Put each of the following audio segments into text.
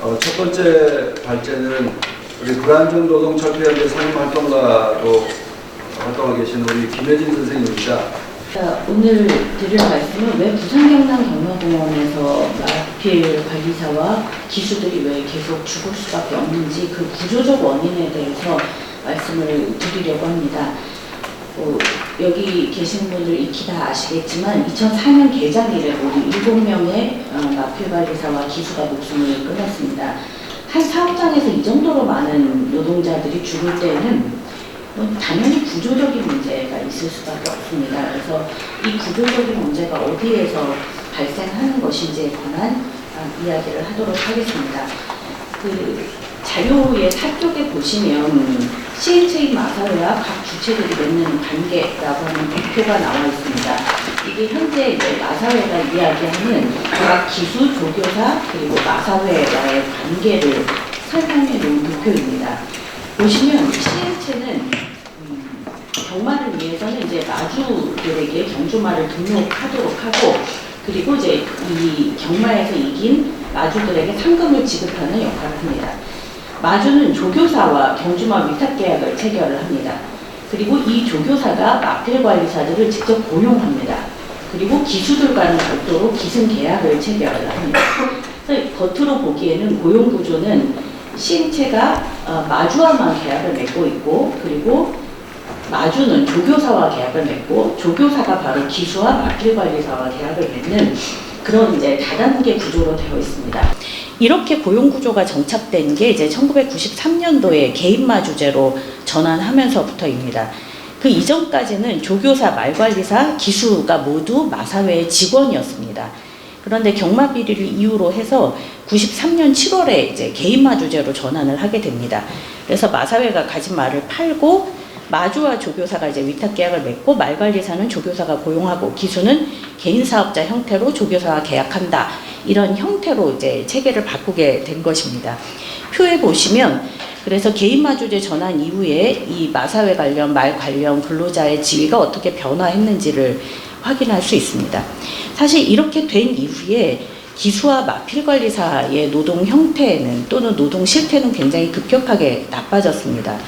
어, 첫 번째 발제는 우리 불안전 노동 철폐연대 상임 활동가로 활동하고 계신 우리 김혜진 선생님입니다. 자, 오늘 드릴 말씀은 왜 부산 경남 경마공원에서 마필 관리사와 기수들이 왜 계속 죽을 수밖에 없는지 그 구조적 원인에 대해서 말씀을 드리려고 합니다. 어, 여기 계신 분들 익히 다 아시겠지만 2004년 개장 이래 우리 7명의 어, 마필 관리사와 기수가 목숨을 끊었습니다. 한 사업장에서 이 정도로 많은 노동자들이 죽을 때는 뭐 당연히 구조적인 문제가 있을 수밖에 없습니다. 그래서 이 구조적인 문제가 어디에서 발생하는 것인지에 관한 아, 이야기를 하도록 하겠습니다. 그 자료의 사쪽에 보시면 CHA 마사회와 각 주체들이 맺는 관계라고 하는 목표가 나와 있습니다. 이게 현재 이제 마사회가 이야기하는 각 기수, 조교사 그리고 마사회와의 관계를 설명해 놓은 목표입니다. 보시면 CH는 음, 경마를 위해서는 이제 마주들에게 경주마를 등록하도록 하고 그리고 이제 이 경마에서 이긴 마주들에게 상금을 지급하는 역할을 합니다. 마주는 조교사와 경주마 위탁 계약을 체결을 합니다. 그리고 이 조교사가 마필 관리사들을 직접 고용합니다. 그리고 기수들과는 별도로 기승 계약을 체결을 합니다. 겉으로 보기에는 고용 구조는 시행체가 어, 마주와만 계약을 맺고 있고 그리고 마주는 조교사와 계약을 맺고 조교사가 바로 기수와 마필 관리사와 계약을 맺는 그런 이제 다단계 구조로 되어 있습니다. 이렇게 고용 구조가 정착된 게 이제 1993년도에 개인 마 주제로 전환하면서부터입니다. 그 이전까지는 조교사, 말관리사, 기수가 모두 마사회의 직원이었습니다. 그런데 경마 비리를 이유로 해서 93년 7월에 이제 개인 마 주제로 전환을 하게 됩니다. 그래서 마사회가 가진 말을 팔고 마주와 조교사가 이제 위탁 계약을 맺고 말관리사는 조교사가 고용하고 기수는 개인 사업자 형태로 조교사와 계약한다. 이런 형태로 이제 체계를 바꾸게 된 것입니다. 표에 보시면 그래서 개인 마주제 전환 이후에 이 마사회 관련 말 관련 근로자의 지위가 어떻게 변화했는지를 확인할 수 있습니다. 사실 이렇게 된 이후에 기수와 마필 관리사의 노동 형태는 또는 노동 실태는 굉장히 급격하게 나빠졌습니다.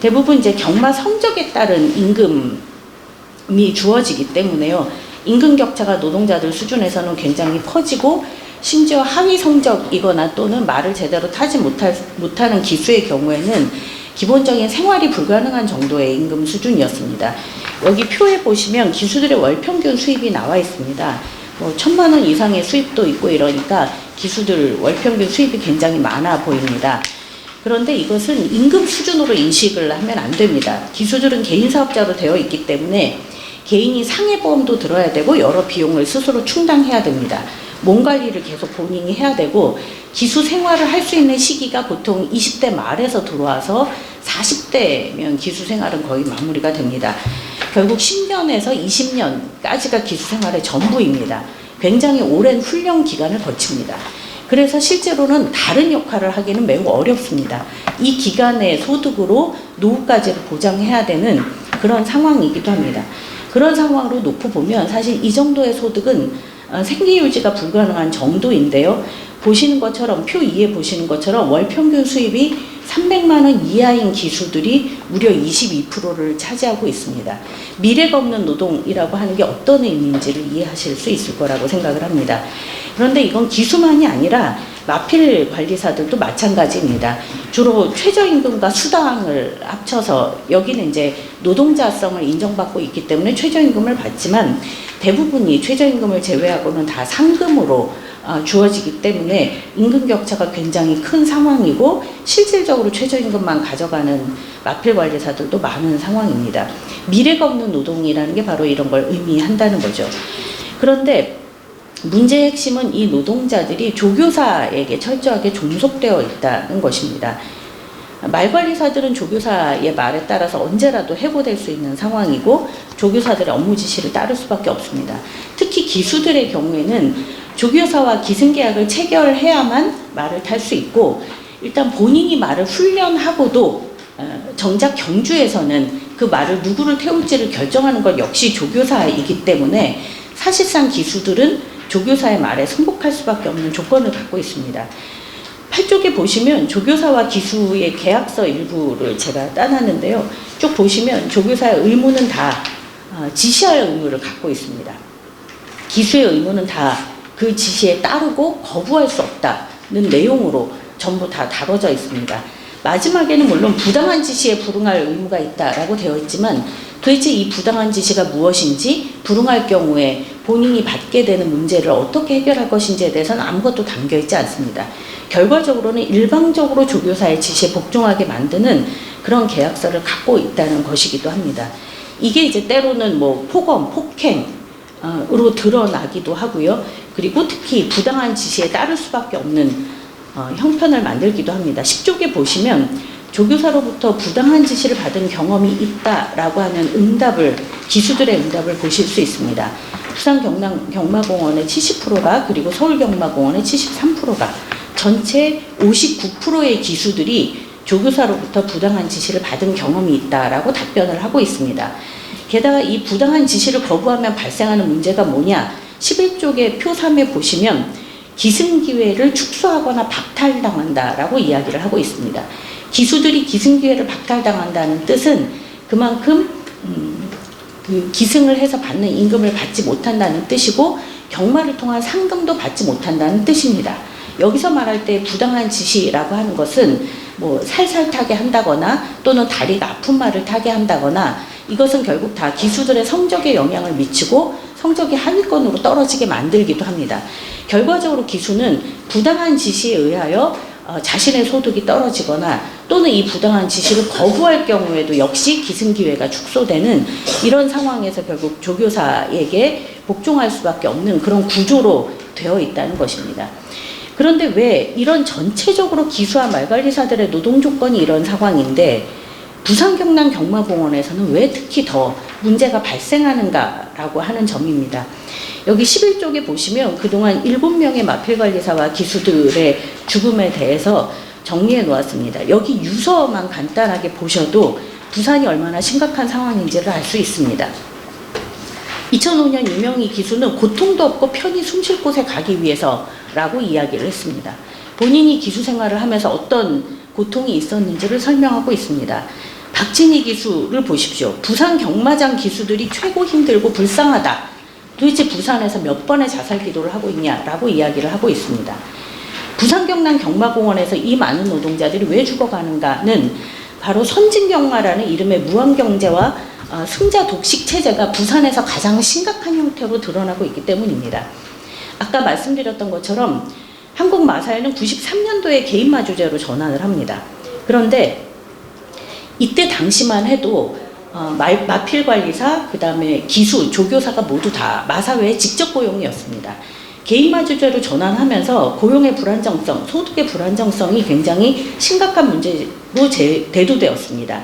대부분 이제 경마 성적에 따른 임금이 주어지기 때문에요. 임금 격차가 노동자들 수준에서는 굉장히 커지고 심지어 하위 성적이거나 또는 말을 제대로 타지 못할, 못하는 기수의 경우에는 기본적인 생활이 불가능한 정도의 임금 수준이었습니다. 여기 표에 보시면 기수들의 월 평균 수입이 나와 있습니다. 뭐 천만 원 이상의 수입도 있고 이러니까 기수들 월 평균 수입이 굉장히 많아 보입니다. 그런데 이것은 임금 수준으로 인식을 하면 안 됩니다. 기수들은 개인 사업자로 되어 있기 때문에 개인이 상해보험도 들어야 되고 여러 비용을 스스로 충당해야 됩니다. 몸 관리를 계속 본인이 해야 되고 기수 생활을 할 수 있는 시기가 보통 20대 말에서 들어와서 40대면 기수 생활은 거의 마무리가 됩니다. 결국 10년에서 20년까지가 기수 생활의 전부입니다. 굉장히 오랜 훈련 기간을 거칩니다. 그래서 실제로는 다른 역할을 하기는 매우 어렵습니다. 이 기간의 소득으로 노후까지를 보장해야 되는 그런 상황이기도 합니다. 그런 상황으로 놓고 보면 사실 이 정도의 소득은 어, 생계 유지가 불가능한 정도인데요. 보시는 것처럼 표 2에 보시는 것처럼 월 평균 수입이 300만 원 이하인 기수들이 무려 22%를 차지하고 있습니다. 미래가 없는 노동이라고 하는 게 어떤 의미인지를 이해하실 수 있을 거라고 생각을 합니다. 그런데 이건 기수만이 아니라 마필 관리사들도 마찬가지입니다. 주로 최저임금과 수당을 합쳐서 여기는 이제 노동자성을 인정받고 있기 때문에 최저임금을 받지만 대부분이 최저임금을 제외하고는 다 상금으로 어, 주어지기 때문에 임금 격차가 굉장히 큰 상황이고 실질적으로 최저임금만 가져가는 마필 관리사들도 많은 상황입니다. 미래가 없는 노동이라는 게 바로 이런 걸 의미한다는 거죠. 그런데 문제의 핵심은 이 노동자들이 조교사에게 철저하게 종속되어 있다는 것입니다. 말관리사들은 조교사의 말에 따라서 언제라도 해고될 수 있는 상황이고 조교사들의 업무 지시를 따를 수밖에 없습니다. 특히 기수들의 경우에는 조교사와 기승계약을 체결해야만 말을 탈 수 있고 일단 본인이 말을 훈련하고도 어, 정작 경주에서는 그 말을 누구를 태울지를 결정하는 것 역시 조교사이기 때문에 사실상 기수들은 조교사의 말에 승복할 수밖에 없는 조건을 갖고 있습니다. 한쪽에 보시면 조교사와 기수의 계약서 일부를 제가 따놨는데요. 쭉 보시면 조교사의 의무는 다 어, 지시할 의무를 갖고 있습니다. 기수의 의무는 다 그 지시에 따르고 거부할 수 없다는 내용으로 전부 다 다뤄져 있습니다. 마지막에는 물론 부당한 지시에 불응할 의무가 있다라고 되어 있지만 도대체 이 부당한 지시가 무엇인지 불응할 경우에 본인이 받게 되는 문제를 어떻게 해결할 것인지에 대해서는 아무것도 담겨 있지 않습니다. 결과적으로는 일방적으로 조교사의 지시에 복종하게 만드는 그런 계약서를 갖고 있다는 것이기도 합니다. 이게 이제 때로는 뭐 폭언, 폭행, 어, 으로 드러나기도 하고요. 그리고 특히 부당한 지시에 따를 수밖에 없는 어, 형편을 만들기도 합니다. 10쪽에 보시면 조교사로부터 부당한 지시를 받은 경험이 있다라고 하는 응답을 기수들의 응답을 보실 수 있습니다. 부산 경남 경마공원의 70%가 그리고 서울 경마공원의 73%가 전체 59%의 기수들이 조교사로부터 부당한 지시를 받은 경험이 있다라고 답변을 하고 있습니다. 게다가 이 부당한 지시를 거부하면 발생하는 문제가 뭐냐? 11쪽의 표 3에 보시면 기승기회를 축소하거나 박탈당한다라고 이야기를 하고 있습니다. 기수들이 기승기회를 박탈당한다는 뜻은 그만큼 음, 그 기승을 해서 받는 임금을 받지 못한다는 뜻이고 경마를 통한 상금도 받지 못한다는 뜻입니다. 여기서 말할 때 부당한 지시라고 하는 것은 뭐 살살 타게 한다거나 또는 다리가 아픈 말을 타게 한다거나 이것은 결국 다 기수들의 성적에 영향을 미치고 성적이 하위권으로 떨어지게 만들기도 합니다. 결과적으로 기수는 부당한 지시에 의하여 어, 자신의 소득이 떨어지거나 또는 이 부당한 지시를 거부할 경우에도 역시 기승기회가 축소되는 이런 상황에서 결국 조교사에게 복종할 수밖에 없는 그런 구조로 되어 있다는 것입니다. 그런데 왜 이런 전체적으로 기수와 말관리사들의 노동 조건이 이런 상황인데 부산 경남 경마공원에서는 왜 특히 더 문제가 발생하는가라고 하는 점입니다. 여기 11쪽에 보시면 그동안 7명의 마필관리사와 기수들의 죽음에 대해서 정리해 놓았습니다. 여기 유서만 간단하게 보셔도 부산이 얼마나 심각한 상황인지를 알 수 있습니다. 2005년 유명희 기수는 고통도 없고 편히 숨 쉴 곳에 가기 위해서라고 이야기를 했습니다. 본인이 기수 생활을 하면서 어떤 고통이 있었는지를 설명하고 있습니다. 박진희 기수를 보십시오. 부산 경마장 기수들이 최고 힘들고 불쌍하다. 도대체 부산에서 몇 번의 자살 기도를 하고 있냐라고 이야기를 하고 있습니다. 부산 경남 경마공원에서 이 많은 노동자들이 왜 죽어가는가는 바로 선진 경마라는 이름의 무한 경제와 어, 승자 독식 체제가 부산에서 가장 심각한 형태로 드러나고 있기 때문입니다. 아까 말씀드렸던 것처럼 한국 마사회는 93년도에 개인 마주제로 전환을 합니다. 그런데 이때 당시만 해도 어, 말- 마필 관리사, 그 다음에 기수, 조교사가 모두 다 마사회의 직접 고용이었습니다. 개인 마주제로 전환하면서 고용의 불안정성, 소득의 불안정성이 굉장히 심각한 문제로 제- 대두되었습니다.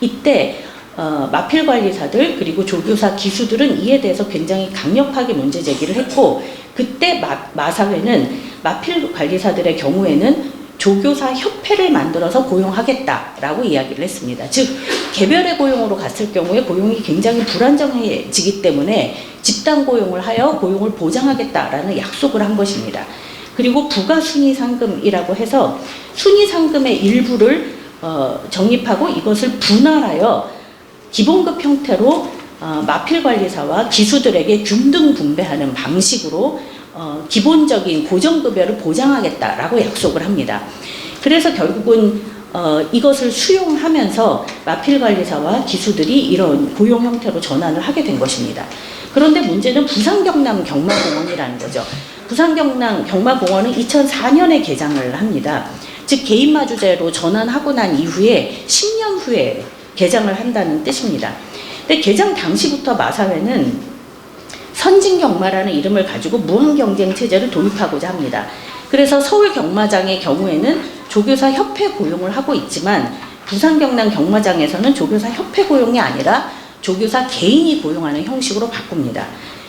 이때 어, 마필 관리사들 그리고 조교사 기수들은 이에 대해서 굉장히 강력하게 문제 제기를 했고 그때 마, 마사회는 마필 관리사들의 경우에는 조교사 협회를 만들어서 고용하겠다라고 이야기를 했습니다. 즉 개별의 고용으로 갔을 경우에 고용이 굉장히 불안정해지기 때문에 집단 고용을 하여 고용을 보장하겠다라는 약속을 한 것입니다. 그리고 부가 순위 상금이라고 해서 순위 상금의 일부를 어, 적립하고 이것을 분할하여 기본급 형태로 어, 마필 관리사와 기수들에게 균등 분배하는 방식으로 어, 기본적인 고정급여를 보장하겠다라고 약속을 합니다. 그래서 결국은 어, 이것을 수용하면서 마필 관리사와 기수들이 이런 고용 형태로 전환을 하게 된 것입니다. 그런데 문제는 부산 경남 경마공원이라는 거죠. 부산 경남 경마공원은 2004년에 개장을 합니다. 즉 개인 마주제로 전환하고 난 이후에 10년 후에 개장을 한다는 뜻입니다. 근데 개장 당시부터 마사회는 선진 경마라는 이름을 가지고 무한 경쟁 체제를 도입하고자 합니다. 그래서 서울 경마장의 경우에는 조교사 협회 고용을 하고 있지만 부산 경남 경마장에서는 조교사 협회 고용이 아니라 조교사 개인이 고용하는 형식으로 바꿉니다.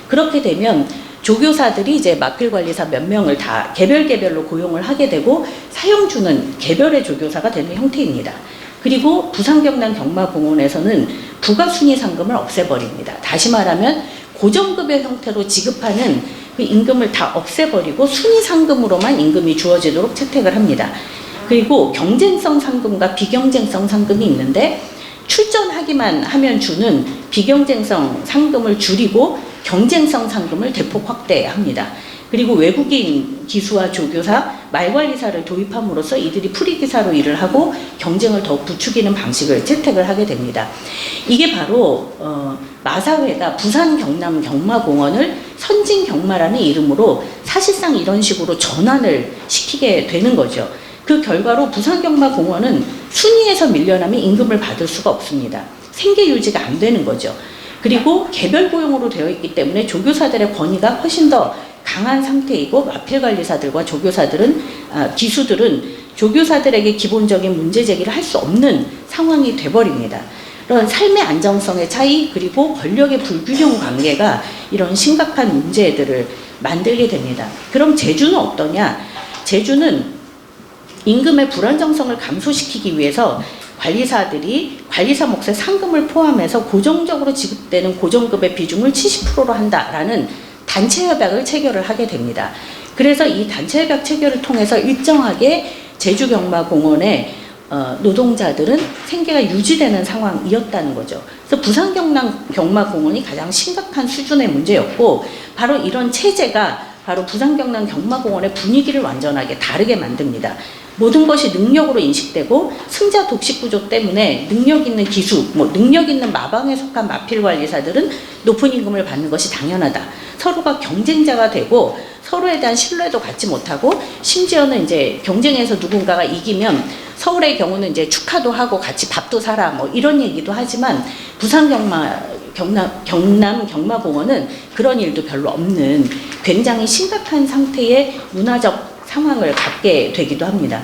그렇게 되면 조교사들이 이제 마필 관리사 몇 명을 다 개별 개별로 고용을 하게 되고 사용주는 개별의 조교사가 되는 형태입니다. 그리고 부산 경남 경마공원에서는 부가 순위 상금을 없애버립니다. 다시 말하면 고정급여 형태로 지급하는 그 임금을 다 없애버리고 순위 상금으로만 임금이 주어지도록 채택을 합니다. 그리고 경쟁성 상금과 비경쟁성 상금이 있는데 출전하기만 하면 주는 비경쟁성 상금을 줄이고 경쟁성 상금을 대폭 확대합니다. 그리고 외국인 기수와 조교사, 말관리사를 도입함으로써 이들이 프리기사로 일을 하고 경쟁을 더욱 부추기는 방식을 채택을 하게 됩니다. 이게 바로 어, 마사회가 부산 경남 경마공원을 선진 경마라는 이름으로 사실상 이런 식으로 전환을 시키게 되는 거죠. 그 결과로 부산경마공원은 순위에서 밀려나면 임금을 받을 수가 없습니다. 생계 유지가 안 되는 거죠. 그리고 개별 고용으로 되어 있기 때문에 조교사들의 권위가 훨씬 더 강한 상태이고 마필 관리사들과 조교사들은 아, 기수들은 조교사들에게 기본적인 문제 제기를 할 수 없는 상황이 돼버립니다. 이런 삶의 안정성의 차이 그리고 권력의 불균형 관계가 이런 심각한 문제들을 만들게 됩니다. 그럼 제주는 어떠냐? 제주는 임금의 불안정성을 감소시키기 위해서 관리사들이 관리사 몫의 상금을 포함해서 고정적으로 지급되는 고정급의 비중을 70%로 한다라는 단체 협약을 체결을 하게 됩니다. 그래서 이 단체 협약 체결을 통해서 일정하게 제주 경마 공원의 어, 노동자들은 생계가 유지되는 상황이었다는 거죠. 그래서 부산 경남 경마공원이 가장 심각한 수준의 문제였고 바로 이런 체제가 바로 부산 경남 경마공원의 분위기를 완전하게 다르게 만듭니다. 모든 것이 능력으로 인식되고 승자 독식 구조 때문에 능력 있는 기수, 뭐 능력 있는 마방에 속한 마필 관리사들은 높은 임금을 받는 것이 당연하다. 서로가 경쟁자가 되고 서로에 대한 신뢰도 갖지 못하고 심지어는 이제 경쟁에서 누군가가 이기면 서울의 경우는 이제 축하도 하고 같이 밥도 사라 뭐 이런 얘기도 하지만 부산 경마 경남 경남 경마공원은 그런 일도 별로 없는 굉장히 심각한 상태의 문화적 상황을 갖게 되기도 합니다.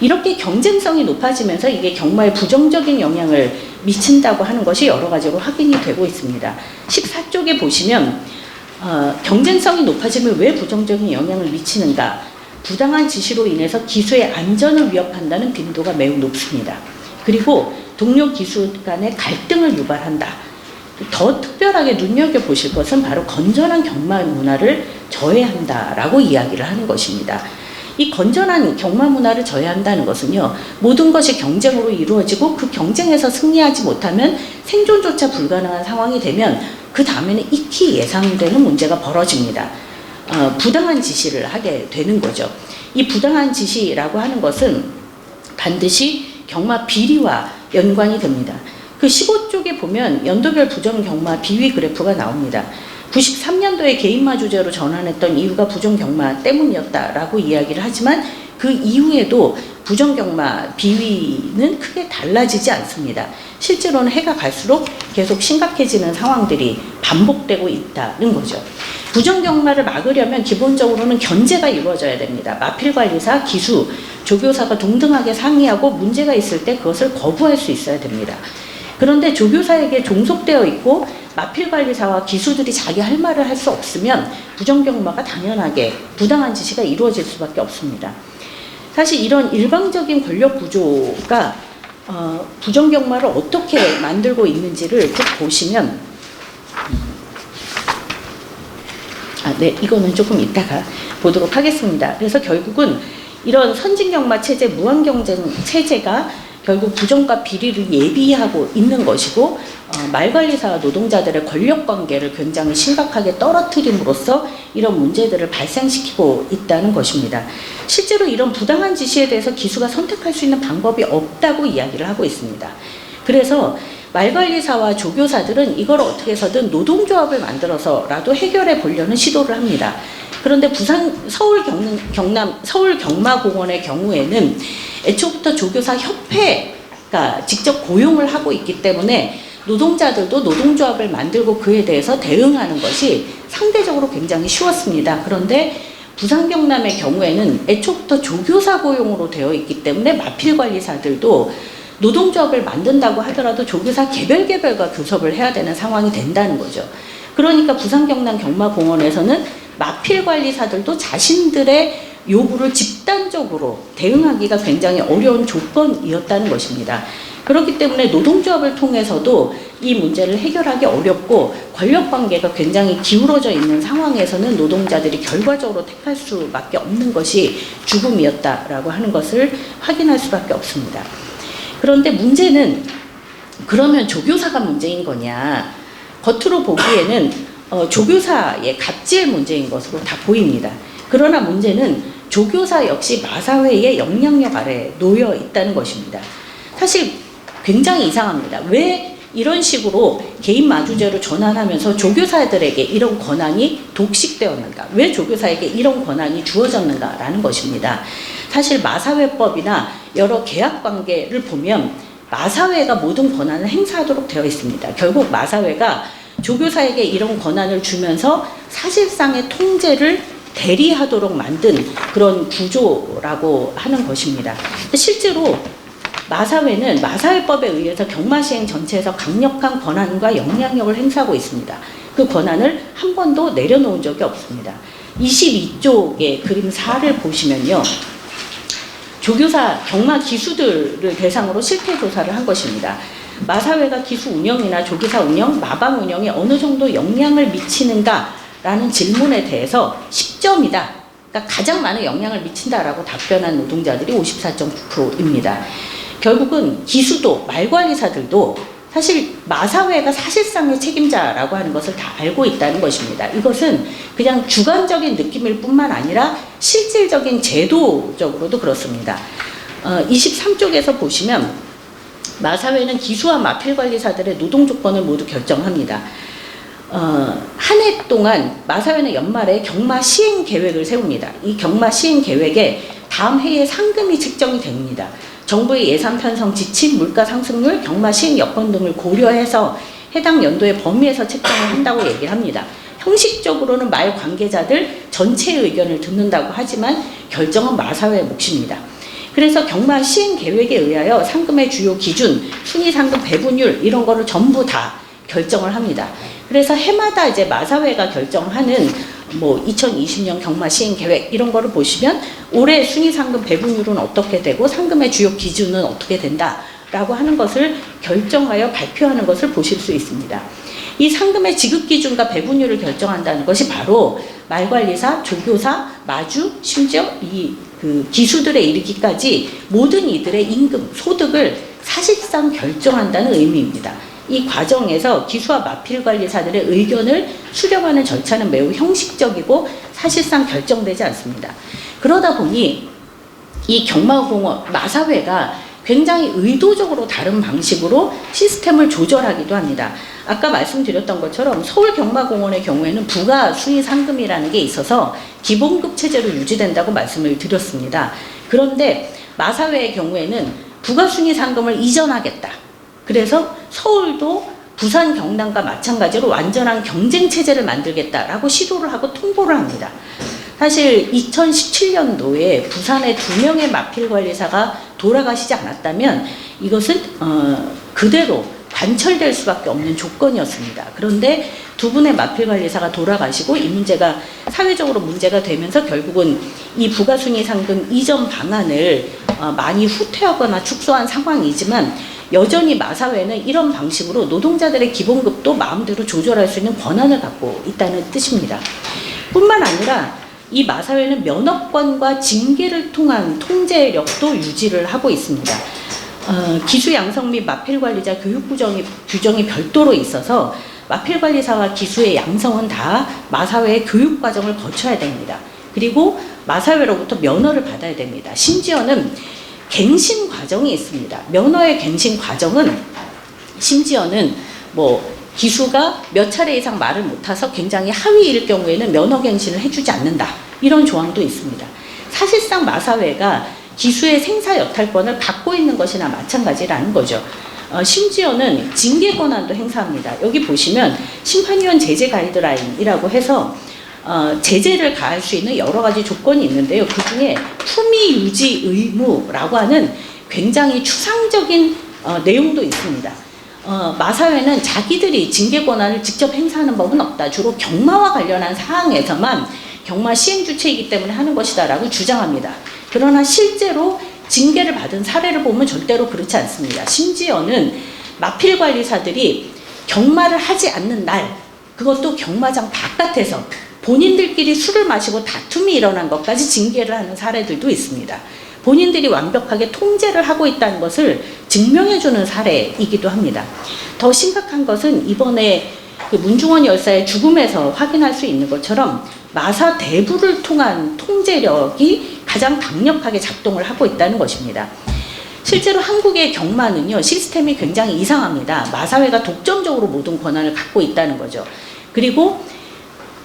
이렇게 경쟁성이 높아지면서 이게 경마에 부정적인 영향을 미친다고 하는 것이 여러 가지로 확인이 되고 있습니다. 14쪽에 보시면 어, 경쟁성이 높아지면 왜 부정적인 영향을 미치는가? 부당한 지시로 인해서 기수의 안전을 위협한다는 빈도가 매우 높습니다. 그리고 동료 기수 간의 갈등을 유발한다. 더 특별하게 눈여겨보실 것은 바로 건전한 경마 문화를 저해한다라고 이야기를 하는 것입니다. 이 건전한 경마 문화를 저해한다는 것은요, 모든 것이 경쟁으로 이루어지고 그 경쟁에서 승리하지 못하면 생존조차 불가능한 상황이 되면 그 다음에는 익히 예상되는 문제가 벌어집니다. 어, 부당한 지시를 하게 되는 거죠. 이 부당한 지시라고 하는 것은 반드시 경마 비리와 연관이 됩니다. 그 15쪽에 보면 연도별 부정 경마 비위 그래프가 나옵니다. 93년도에 개인마 주제로 전환했던 이유가 부정 경마 때문이었다라고 이야기를 하지만 그 이후에도 부정 경마 비위는 크게 달라지지 않습니다. 실제로는 해가 갈수록 계속 심각해지는 상황들이 반복되고 있다는 거죠. 부정 경마를 막으려면 기본적으로는 견제가 이루어져야 됩니다. 마필 관리사, 기수, 조교사가 동등하게 상의하고 문제가 있을 때 그것을 거부할 수 있어야 됩니다. 그런데 조교사에게 종속되어 있고 마필 관리사와 기수들이 자기 할 말을 할 수 없으면 부정경마가 당연하게 부당한 지시가 이루어질 수밖에 없습니다. 사실 이런 일방적인 권력 구조가 어, 부정경마를 어떻게 만들고 있는지를 쭉 보시면 아, 네, 이거는 조금 이따가 보도록 하겠습니다. 그래서 결국은 이런 선진경마 체제, 무한경쟁 체제가 결국 부정과 비리를 예비하고 있는 것이고 어, 말관리사와 노동자들의 권력 관계를 굉장히 심각하게 떨어뜨림으로써 이런 문제들을 발생시키고 있다는 것입니다. 실제로 이런 부당한 지시에 대해서 기수가 선택할 수 있는 방법이 없다고 이야기를 하고 있습니다. 그래서 말관리사와 조교사들은 이걸 어떻게 해서든 노동조합을 만들어서라도 해결해 보려는 시도를 합니다. 그런데 부산 서울 경, 경남 서울 경마공원의 경우에는 애초부터 조교사 협회가 직접 고용을 하고 있기 때문에 노동자들도 노동조합을 만들고 그에 대해서 대응하는 것이 상대적으로 굉장히 쉬웠습니다. 그런데 부산 경남의 경우에는 애초부터 조교사 고용으로 되어 있기 때문에 마필 관리사들도 노동조합을 만든다고 하더라도 조교사 개별 개별과 교섭을 해야 되는 상황이 된다는 거죠. 그러니까 부산 경남 경마공원에서는 마필 관리사들도 자신들의 요구를 집단적으로 대응하기가 굉장히 어려운 조건이었다는 것입니다. 그렇기 때문에 노동조합을 통해서도 이 문제를 해결하기 어렵고 권력 관계가 굉장히 기울어져 있는 상황에서는 노동자들이 결과적으로 택할 수밖에 없는 것이 죽음이었다라고 하는 것을 확인할 수밖에 없습니다. 그런데 문제는 그러면 조교사가 문제인 거냐? 겉으로 보기에는 어, 조교사의 갑질 문제인 것으로 다 보입니다. 그러나 문제는 조교사 역시 마사회의 영향력 아래 놓여 있다는 것입니다. 사실 굉장히 이상합니다. 왜 이런 식으로 개인 마주제로 전환하면서 조교사들에게 이런 권한이 독식되었는가? 왜 조교사에게 이런 권한이 주어졌는가라는 것입니다. 사실 마사회법이나 여러 계약 관계를 보면 마사회가 모든 권한을 행사하도록 되어 있습니다. 결국 마사회가 조교사에게 이런 권한을 주면서 사실상의 통제를 대리하도록 만든 그런 구조라고 하는 것입니다. 실제로 마사회는 마사회법에 의해서 경마시행 전체에서 강력한 권한과 영향력을 행사하고 있습니다. 그 권한을 한 번도 내려놓은 적이 없습니다. 22쪽의 그림 4를 보시면요. 조교사 경마 기수들을 대상으로 실태 조사를 한 것입니다. 마사회가 기수 운영이나 조교사 운영, 마방 운영에 어느 정도 영향을 미치는가라는 질문에 대해서 10점이다. 그러니까 가장 많은 영향을 미친다라고 답변한 노동자들이 54.9%입니다. 결국은 기수도 말관리사들도 사실 마사회가 사실상의 책임자라고 하는 것을 다 알고 있다는 것입니다. 이것은 그냥 주관적인 느낌일 뿐만 아니라 실질적인 제도적으로도 그렇습니다. 어, 23쪽에서 보시면 마사회는 기수와 마필 관리사들의 노동 조건을 모두 결정합니다. 어, 한 해 동안 마사회는 연말에 경마 시행 계획을 세웁니다. 이 경마 시행 계획에 다음 해에 상금이 책정이 됩니다. 정부의 예산 편성 지침, 물가 상승률, 경마 시행 여건 등을 고려해서 해당 연도의 범위에서 책정을 한다고 얘기를 합니다. 형식적으로는 말 관계자들 전체의 의견을 듣는다고 하지만 결정은 마사회의 몫입니다. 그래서 경마 시행 계획에 의하여 상금의 주요 기준, 순위 상금 배분율 이런 거를 전부 다 결정을 합니다. 그래서 해마다 이제 마사회가 결정하는 뭐 2020년 경마 시행 계획 이런 거를 보시면 올해 순위 상금 배분율은 어떻게 되고 상금의 주요 기준은 어떻게 된다라고 하는 것을 결정하여 발표하는 것을 보실 수 있습니다. 이 상금의 지급 기준과 배분율을 결정한다는 것이 바로 말관리사, 조교사, 마주, 심지어 이 그 기수들에 이르기까지 모든 이들의 임금, 소득을 사실상 결정한다는 의미입니다. 이 과정에서 기수와 마필 관리사들의 의견을 수렴하는 절차는 매우 형식적이고 사실상 결정되지 않습니다. 그러다 보니 이 경마공원 마사회가 굉장히 의도적으로 다른 방식으로 시스템을 조절하기도 합니다. 아까 말씀드렸던 것처럼 서울 경마공원의 경우에는 부가 순위 상금이라는 게 있어서 기본급 체제로 유지된다고 말씀을 드렸습니다. 그런데 마사회의 경우에는 부가 순위 상금을 이전하겠다. 그래서 서울도 부산 경남과 마찬가지로 완전한 경쟁 체제를 만들겠다라고 시도를 하고 통보를 합니다. 사실 2017년도에 부산의 두 명의 마필 관리사가 돌아가시지 않았다면 이것은 어, 그대로 관철될 수밖에 없는 조건이었습니다. 그런데 두 분의 마필 관리사가 돌아가시고 이 문제가 사회적으로 문제가 되면서 결국은 이 부가순위 상금 이전 방안을 어, 많이 후퇴하거나 축소한 상황이지만 여전히 마사회는 이런 방식으로 노동자들의 기본급도 마음대로 조절할 수 있는 권한을 갖고 있다는 뜻입니다. 뿐만 아니라 이 마사회는 면허권과 징계를 통한 통제력도 유지를 하고 있습니다. 어, 기수 양성 및 마필 관리자 교육 규정이, 규정이 별도로 있어서 마필 관리사와 기수의 양성은 다 마사회의 교육 과정을 거쳐야 됩니다. 그리고 마사회로부터 면허를 받아야 됩니다. 심지어는 갱신 과정이 있습니다. 면허의 갱신 과정은 심지어는 뭐 기수가 몇 차례 이상 말을 못해서 굉장히 하위일 경우에는 면허 갱신을 해주지 않는다. 이런 조항도 있습니다. 사실상 마사회가 기수의 생사 여탈권을 갖고 있는 것이나 마찬가지라는 거죠. 어, 심지어는 징계 권한도 행사합니다. 여기 보시면 심판위원 제재 가이드라인이라고 해서 어, 제재를 가할 수 있는 여러 가지 조건이 있는데요. 그 중에 품위 유지 의무라고 하는 굉장히 추상적인 어, 내용도 있습니다. 어, 마사회는 자기들이 징계 권한을 직접 행사하는 법은 없다. 주로 경마와 관련한 사항에서만 경마 시행 주체이기 때문에 하는 것이다라고 주장합니다. 그러나 실제로 징계를 받은 사례를 보면 절대로 그렇지 않습니다. 심지어는 마필 관리사들이 경마를 하지 않는 날, 그것도 경마장 바깥에서 본인들끼리 술을 마시고 다툼이 일어난 것까지 징계를 하는 사례들도 있습니다. 본인들이 완벽하게 통제를 하고 있다는 것을 증명해주는 사례이기도 합니다. 더 심각한 것은 이번에 그 문중원 열사의 죽음에서 확인할 수 있는 것처럼 마사 대부를 통한 통제력이 가장 강력하게 작동을 하고 있다는 것입니다. 실제로 한국의 경마는요 시스템이 굉장히 이상합니다. 마사회가 독점적으로 모든 권한을 갖고 있다는 거죠. 그리고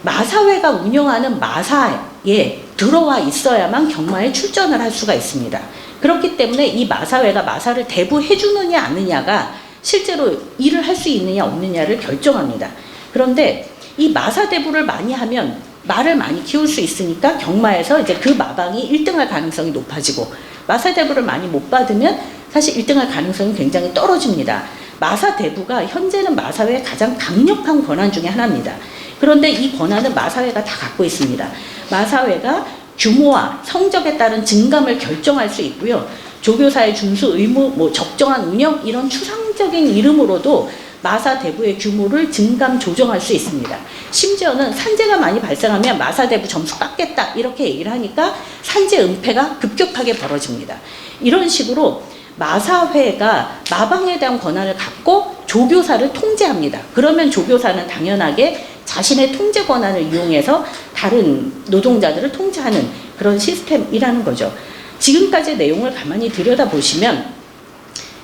마사회가 운영하는 마사에 들어와 있어야만 경마에 출전을 할 수가 있습니다. 그렇기 때문에 이 마사회가 마사를 대부해 주느냐 아느냐가 실제로 일을 할 수 있느냐 없느냐를 결정합니다. 그런데 이 마사 대부를 많이 하면 말을 많이 키울 수 있으니까 경마에서 이제 그 마방이 1등할 가능성이 높아지고 마사 대부를 많이 못 받으면 사실 1등할 가능성이 굉장히 떨어집니다. 마사 대부가 현재는 마사회의 가장 강력한 권한 중에 하나입니다. 그런데 이 권한은 마사회가 다 갖고 있습니다. 마사회가 규모와 성적에 따른 증감을 결정할 수 있고요. 조교사의 준수 의무, 뭐 적정한 운영 이런 추상적인 이름으로도 마사 대부의 규모를 증감 조정할 수 있습니다. 심지어는 산재가 많이 발생하면 마사 대부 점수 깎겠다 이렇게 얘기를 하니까 산재 은폐가 급격하게 벌어집니다. 이런 식으로 마사회가 마방에 대한 권한을 갖고 조교사를 통제합니다. 그러면 조교사는 당연하게 자신의 통제 권한을 이용해서 다른 노동자들을 통제하는 그런 시스템이라는 거죠. 지금까지의 내용을 가만히 들여다보시면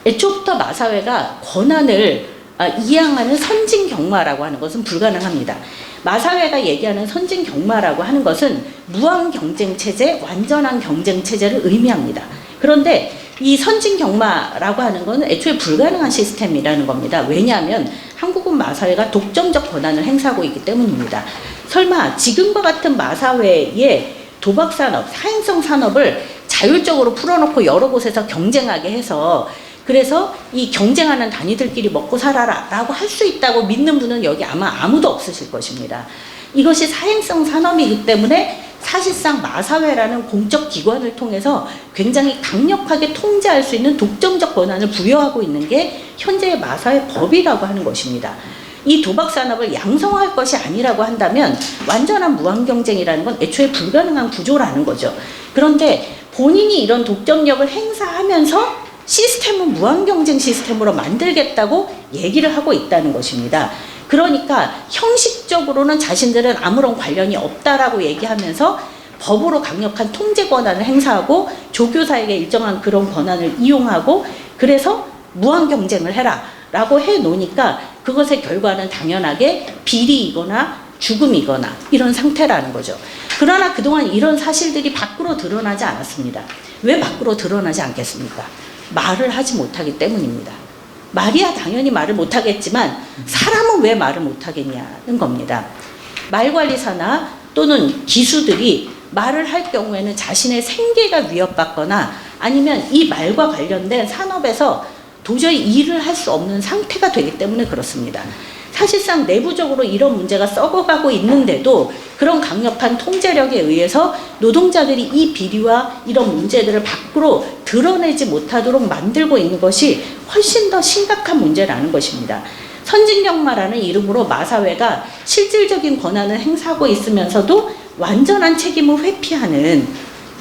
애초부터 마사회가 권한을 아, 이양하는 선진 경마라고 하는 것은 불가능합니다. 마사회가 얘기하는 선진 경마라고 하는 것은 무한 경쟁 체제, 완전한 경쟁 체제를 의미합니다. 그런데 이 선진 경마라고 하는 것은 애초에 불가능한 시스템이라는 겁니다. 왜냐하면 한국은 마사회가 독점적 권한을 행사하고 있기 때문입니다. 설마 지금과 같은 마사회의 도박 산업, 사행성 산업을 자율적으로 풀어놓고 여러 곳에서 경쟁하게 해서 그래서 이 경쟁하는 단위들끼리 먹고 살아라 라고 할 수 있다고 믿는 분은 여기 아마 아무도 없으실 것입니다. 이것이 사행성 산업이기 때문에 사실상 마사회라는 공적 기관을 통해서 굉장히 강력하게 통제할 수 있는 독점적 권한을 부여하고 있는 게 현재의 마사회 법이라고 하는 것입니다. 이 도박 산업을 양성화할 것이 아니라고 한다면 완전한 무한 경쟁이라는 건 애초에 불가능한 구조라는 거죠. 그런데 본인이 이런 독점력을 행사하면서 시스템은 무한 경쟁 시스템으로 만들겠다고 얘기를 하고 있다는 것입니다. 그러니까 형식적으로는 자신들은 아무런 관련이 없다라고 얘기하면서 법으로 강력한 통제 권한을 행사하고 조교사에게 일정한 그런 권한을 이용하고 그래서 무한 경쟁을 해라 라고 해 놓으니까 그것의 결과는 당연하게 비리이거나 죽음이거나 이런 상태라는 거죠. 그러나 그동안 이런 사실들이 밖으로 드러나지 않았습니다. 왜 밖으로 드러나지 않겠습니까? 말을 하지 못하기 때문입니다. 말이야 당연히 말을 못하겠지만 사람은 왜 말을 못하겠냐는 겁니다. 말관리사나 또는 기수들이 말을 할 경우에는 자신의 생계가 위협받거나 아니면 이 말과 관련된 산업에서 도저히 일을 할 수 없는 상태가 되기 때문에 그렇습니다. 사실상 내부적으로 이런 문제가 썩어가고 있는데도 그런 강력한 통제력에 의해서 노동자들이 이 비리와 이런 문제들을 밖으로 드러내지 못하도록 만들고 있는 것이 훨씬 더 심각한 문제라는 것입니다. 선진경마라는 이름으로 마사회가 실질적인 권한을 행사하고 있으면서도 완전한 책임을 회피하는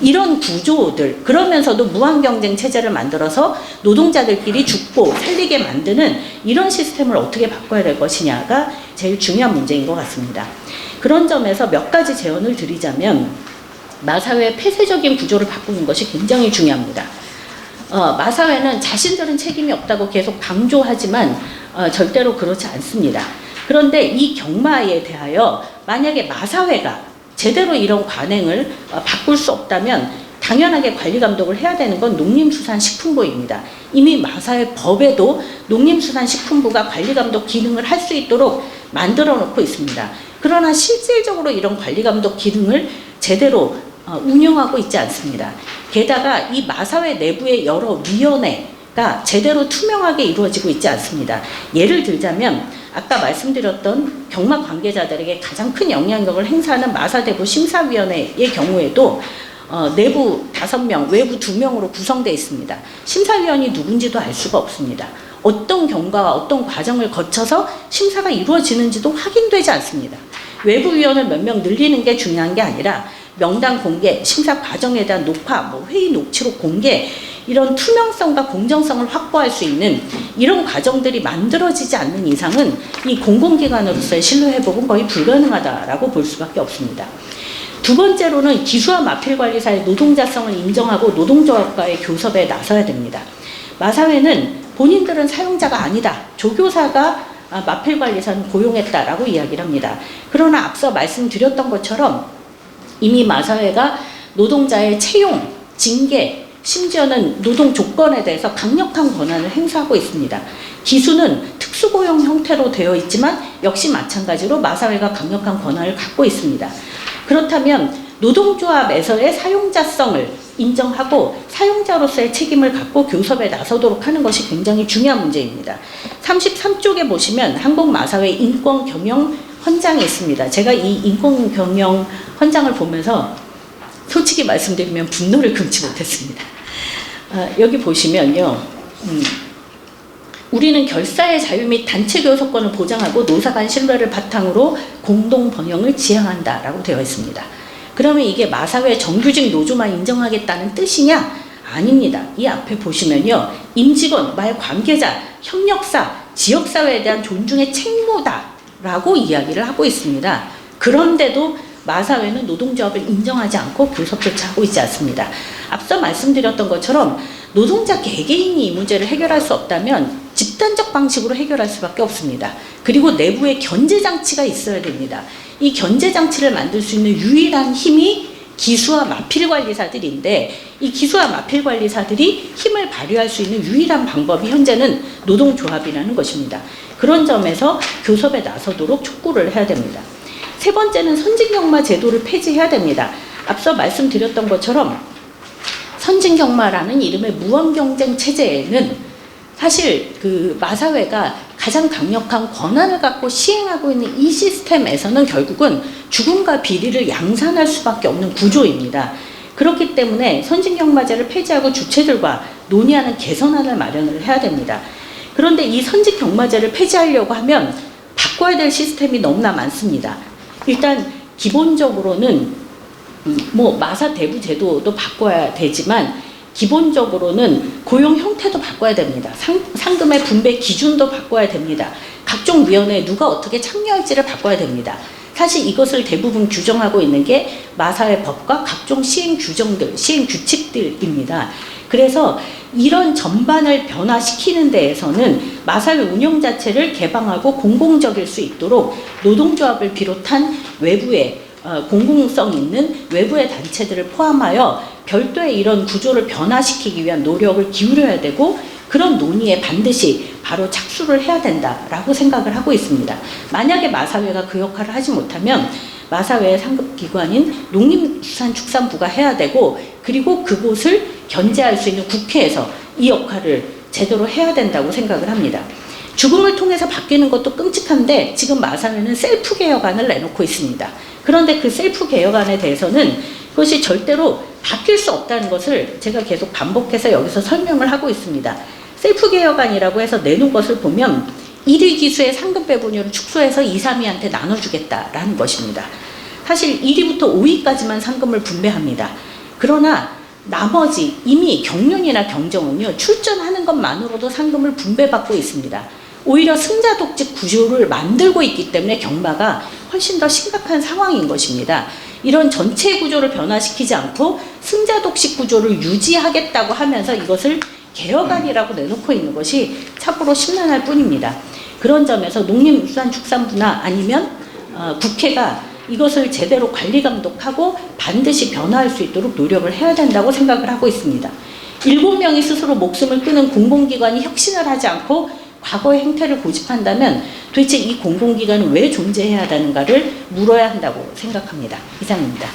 이런 구조들 그러면서도 무한 경쟁 체제를 만들어서 노동자들끼리 죽고 살리게 만드는 이런 시스템을 어떻게 바꿔야 될 것이냐가 제일 중요한 문제인 것 같습니다. 그런 점에서 몇 가지 제언을 드리자면 마사회 폐쇄적인 구조를 바꾸는 것이 굉장히 중요합니다. 어, 마사회는 자신들은 책임이 없다고 계속 강조하지만 어, 절대로 그렇지 않습니다. 그런데 이 경마에 대하여 만약에 마사회가 제대로 이런 관행을 어, 바꿀 수 없다면 당연하게 관리 감독을 해야 되는 건 농림수산식품부입니다. 이미 마사회 법에도 농림수산식품부가 관리 감독 기능을 할 수 있도록 만들어 놓고 있습니다. 그러나 실질적으로 이런 관리 감독 기능을 제대로 어, 운영하고 있지 않습니다. 게다가 이 마사회 내부의 여러 위원회 가 제대로 투명하게 이루어지고 있지 않습니다. 예를 들자면 아까 말씀드렸던 경마 관계자들에게 가장 큰 영향력을 행사하는 마사대부 심사위원회의 경우에도 어, 내부 다섯 명, 외부 두 명으로 구성되어 있습니다. 심사위원이 누군지도 알 수가 없습니다. 어떤 경과와 어떤 과정을 거쳐서 심사가 이루어지는지도 확인되지 않습니다. 외부 위원을 몇 명 늘리는 게 중요한 게 아니라 명단 공개, 심사 과정에 대한 녹화, 뭐 회의 녹취록 공개 이런 투명성과 공정성을 확보할 수 있는 이런 과정들이 만들어지지 않는 이상은 이 공공기관으로서의 신뢰 회복은 거의 불가능하다라고 볼 수밖에 없습니다. 두 번째로는 기수와 마필 관리사의 노동자성을 인정하고 노동조합과의 교섭에 나서야 됩니다. 마사회는 본인들은 사용자가 아니다. 조교사가 아, 마필 관리사는 고용했다라고 이야기를 합니다. 그러나 앞서 말씀드렸던 것처럼 이미 마사회가 노동자의 채용, 징계, 심지어는 노동 조건에 대해서 강력한 권한을 행사하고 있습니다. 기수는 특수고용 형태로 되어 있지만 역시 마찬가지로 마사회가 강력한 권한을 갖고 있습니다. 그렇다면 노동조합에서의 사용자성을 인정하고 사용자로서의 책임을 갖고 교섭에 나서도록 하는 것이 굉장히 중요한 문제입니다. 33쪽에 보시면 한국마사회 인권경영 헌장이 있습니다. 제가 이 인권경영 헌장을 보면서 솔직히 말씀드리면 분노를 금치 못했습니다. 아, 여기 보시면요. 음, 우리는 결사의 자유 및 단체 교섭권을 보장하고 노사 간 신뢰를 바탕으로 공동 번영을 지향한다 라고 되어 있습니다. 그러면 이게 마사회 정규직 노조만 인정하겠다는 뜻이냐? 아닙니다. 이 앞에 보시면요. 임직원, 말 관계자, 협력사, 지역사회에 대한 존중의 책무다라고 이야기를 하고 있습니다. 그런데도 마사회는 노동조합을 인정하지 않고 교섭조차 하고 있지 않습니다. 앞서 말씀드렸던 것처럼 노동자 개개인이 이 문제를 해결할 수 없다면 집단적 방식으로 해결할 수밖에 없습니다. 그리고 내부에 견제 장치가 있어야 됩니다. 이 견제 장치를 만들 수 있는 유일한 힘이 기수와 마필 관리사들인데 이 기수와 마필 관리사들이 힘을 발휘할 수 있는 유일한 방법이 현재는 노동조합이라는 것입니다. 그런 점에서 교섭에 나서도록 촉구를 해야 됩니다. 세 번째는 선진경마 제도를 폐지해야 됩니다. 앞서 말씀드렸던 것처럼 선진경마라는 이름의 무한경쟁 체제에는 사실 그 마사회가 가장 강력한 권한을 갖고 시행하고 있는 이 시스템에서는 결국은 죽음과 비리를 양산할 수밖에 없는 구조입니다. 그렇기 때문에 선진경마제를 폐지하고 주체들과 논의하는 개선안을 마련을 해야 됩니다. 그런데 이 선진경마제를 폐지하려고 하면 바꿔야 될 시스템이 너무나 많습니다. 일단 기본적으로는 음, 뭐 마사 대부 제도도 바꿔야 되지만 기본적으로는 고용 형태도 바꿔야 됩니다. 상, 상금의 분배 기준도 바꿔야 됩니다. 각종 위원회에 누가 어떻게 참여할지를 바꿔야 됩니다. 사실 이것을 대부분 규정하고 있는 게 마사회 법과 각종 시행 규정들, 시행 규칙들입니다. 그래서 이런 전반을 변화시키는 데에서는 마사회 운영 자체를 개방하고 공공적일 수 있도록 노동조합을 비롯한 외부의 어, 공공성 있는 외부의 단체들을 포함하여 별도의 이런 구조를 변화시키기 위한 노력을 기울여야 되고 그런 논의에 반드시 바로 착수를 해야 된다라고 생각을 하고 있습니다. 만약에 마사회가 그 역할을 하지 못하면 마사회의 상급기관인 농림수산축산부가 해야 되고 그리고 그곳을 견제할 수 있는 국회에서 이 역할을 제대로 해야 된다고 생각을 합니다. 죽음을 통해서 바뀌는 것도 끔찍한데 지금 마사회는 셀프 개혁안을 내놓고 있습니다. 그런데 그 셀프 개혁안에 대해서는 그것이 절대로 바뀔 수 없다는 것을 제가 계속 반복해서 여기서 설명을 하고 있습니다. 셀프 개혁안이라고 해서 내놓은 것을 보면 1위 기수의 상급 배분율을 축소해서 2, 3위한테 나눠주겠다라는 것입니다. 사실 1위부터 5위까지만 상금을 분배합니다. 그러나 나머지 이미 경륜이나 경정은요 출전하는 것만으로도 상금을 분배받고 있습니다. 오히려 승자 독직 구조를 만들고 있기 때문에 경마가 훨씬 더 심각한 상황인 것입니다. 이런 전체 구조를 변화시키지 않고 승자 독식 구조를 유지하겠다고 하면서 이것을 개혁안이라고 내놓고 있는 것이 참으로 심란할 뿐입니다. 그런 점에서 농림수산축산부나 아니면 어, 국회가 이것을 제대로 관리 감독하고 반드시 변화할 수 있도록 노력을 해야 된다고 생각을 하고 있습니다. 일곱 명이 스스로 목숨을 끊은 공공기관이 혁신을 하지 않고 과거의 행태를 고집한다면 도대체 이 공공기관은 왜 존재해야 하는가를 물어야 한다고 생각합니다. 이상입니다.